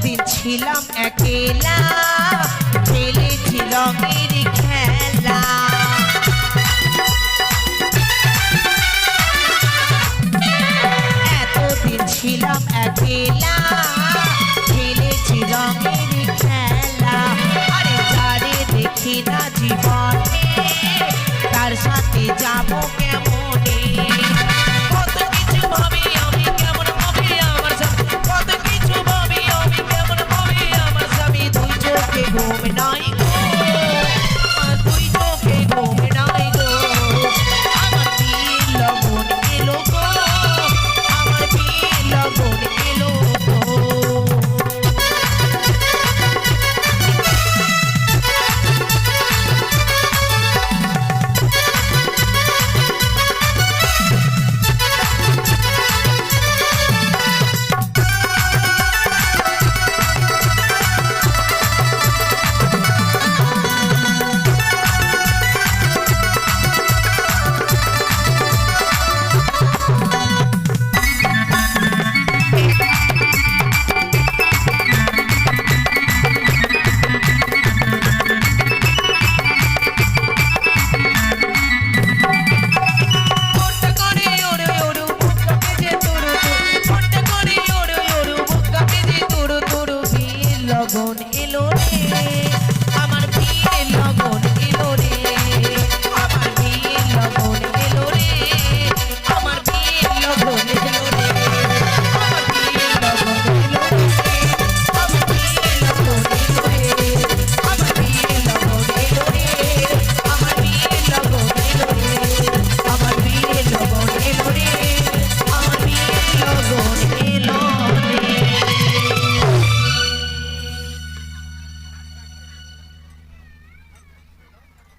কতদিন ছিলাম একেলা? খেলেছিল খেলা। এতদিন ছিলাম একেলা। খেলেছিল খেলা। আরে যারে দেখি না জীবনে, তার সাথে যাব Nine. আমার পীরের লগন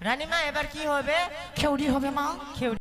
রানীমা এবার কি হবে? খেউড়ি হবে মা। খেউড়ি